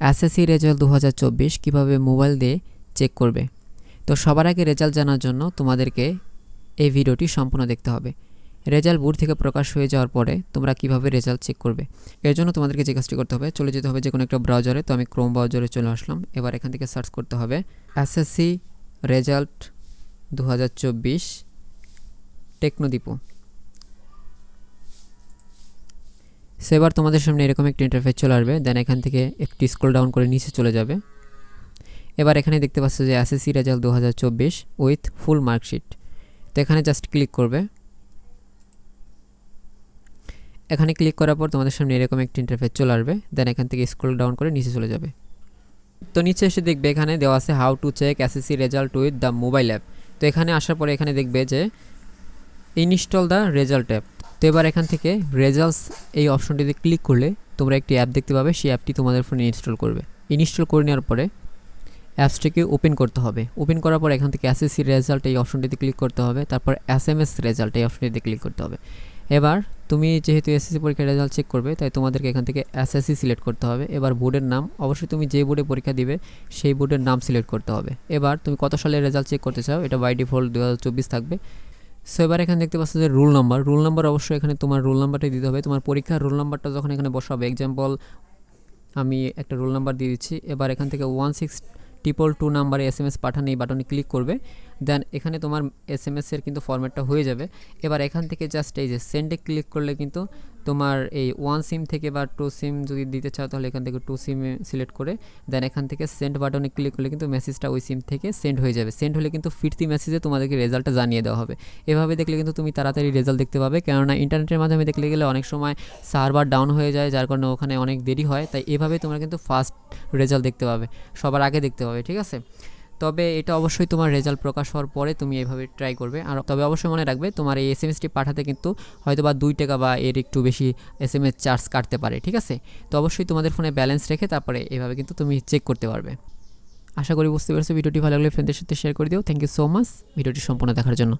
SSC result দু হাজার চব্বিশ কীভাবে মোবাইল দিয়ে চেক করবে? তো সবার আগে রেজাল্ট জানার জন্য তোমাদেরকে এই ভিডিওটি সম্পূর্ণ দেখতে হবে। রেজাল্ট বোর্ড থেকে প্রকাশ হয়ে যাওয়ার পরে তোমরা কীভাবে রেজাল্ট চেক করবে? এর জন্য তোমাদেরকে যে কাজটি করতে হবে, চলে যেতে হবে যে কোনো একটা ব্রাউজারে। তো আমি ক্রোম ব্রাউজারে চলে আসলাম। এবার এখান থেকে সার্চ করতে হবে এসএসসি রেজাল্ট দু হাজার চব্বিশ টেকনোদীপু। সো এবার তোমাদের সামনে এরকম একটি ইন্টারফেস চলে আসবে। দেন এখান থেকে একটু স্ক্রল ডাউন করে নিচে চলে যাবে। এবার এখানে দেখতে পাচ্ছ যে এসএসসি রেজাল্ট দু হাজার চব্বিশ উইথ ফুল মার্কশিট তো এখানে জাস্ট ক্লিক করবে। এখানে ক্লিক করার পর তোমাদের সামনে এরকম একটি ইন্টারফেস চলে আসবে। দেন এখান থেকে স্ক্রল ডাউন করে নিচে চলে যাবে। তো নিচে এসে দেখবে এখানে দেওয়া আছে how to check SSC result with the mobile app তো এখানে আসার পরে এখানে দেখবে যে ইনস্টল দ্য রেজাল্ট অ্যাপ তো এবার এখান থেকে রেজাল্টস এই অপশনটিতে ক্লিক করলে তোমরা একটি অ্যাপ দেখতে পাবে। সেই অ্যাপটি তোমাদের ফোনে ইনস্টল করবে। ইনস্টল করে নেওয়ার পরে অ্যাপসটিকে ওপেন করতে হবে। ওপেন করার পর এখান থেকে এসএসসি রেজাল্ট এই অপশনটিতে ক্লিক করতে হবে। তারপর এস এম এস রেজাল্ট এই অপশনটিতে ক্লিক করতে হবে। এবার তুমি যেহেতু এসএসসি পরীক্ষার রেজাল্ট চেক করবে, তাই তোমাদেরকে এখান থেকে এসএসসি সিলেক্ট করতে হবে। এবার বোর্ডের নাম, অবশ্যই তুমি যে বোর্ডে পরীক্ষা দিবে, সেই বোর্ডের নাম সিলেক্ট করতে হবে। এবার তুমি কত সালের রেজাল্ট চেক করতে চাও, এটা বাই ডিফল্ট দু হাজার চব্বিশ থাকবে। সো এবার এখানে দেখতে পাচ্ছ যে রুল নাম্বার রুল নাম্বার অবশ্যই এখানে তোমার রোল নাম্বারটাই দিতে হবে। তোমার পরীক্ষার রোল নাম্বারটা যখন এখানে বসাবে এক্সাম্পল আমি একটা রোল নাম্বার দিয়ে দিচ্ছি। এবার এখান থেকে ওয়ান সিক্স ট্রিপল টু নাম্বারে এস এম এস পাঠান, এই বাটনে ক্লিক করবে। দেন এখানে তোমার এস এম এসের কিন্তু ফর্ম্যাটটা হয়ে যাবে। এবার এখান থেকে জাস্ট এই যে সেন্ডে ক্লিক করলে কিন্তু তোমার এই ওয়ান সিম থেকে বা টু সিম যদি দিতে চাও তাহলে এখান থেকে টু সিম সিলেক্ট করে দেন এখান থেকে সেন্ড বাটনে ক্লিক করলে কিন্তু মেসেজটা ওই সিম থেকে সেন্ড হয়ে যাবে। সেন্ড হলে কিন্তু ফিরতি মেসেজে তোমাদেরকে রেজাল্টটা জানিয়ে দেওয়া হবে। এভাবে দেখলে কিন্তু তুমি তাড়াতাড়ি রেজাল্ট দেখতে পাবে। কেননা ইন্টারনেটের মাধ্যমে দেখলে গেলে অনেক সময় সার্ভার ডাউন হয়ে যায়, যার কারণে ওখানে অনেক দেরি হয়। তাই এভাবে তোমরা কিন্তু ফার্স্ট রেজাল্ট দেখতে পাবে। সবার আগে দেখতে পাবে, ঠিক আছে? তবে এটা অবশ্যই তোমার রেজাল্ট প্রকাশ হওয়ার পরে তুমি এভাবে ট্রাই করবে। আর তবে অবশ্যই মনে রাখবে, তোমার এই এস এম এসটি পাঠাতে কিন্তু হয়তো বা দুই টাকা বা এর একটু বেশি এস এম এস চার্জ কাটতে পারে, ঠিক আছে? তো অবশ্যই তোমাদের ফোনে ব্যালেন্স রেখে তারপরে এভাবে কিন্তু তুমি চেক করতে পারবে। আশা করি বুঝতে পারছ, ভিডিওটি ভালো লাগলে ফ্রেন্ডদের সাথে শেয়ার করে দিও। থ্যাংক ইউ সো মাচ ভিডিওটি সম্পূর্ণ দেখার জন্য।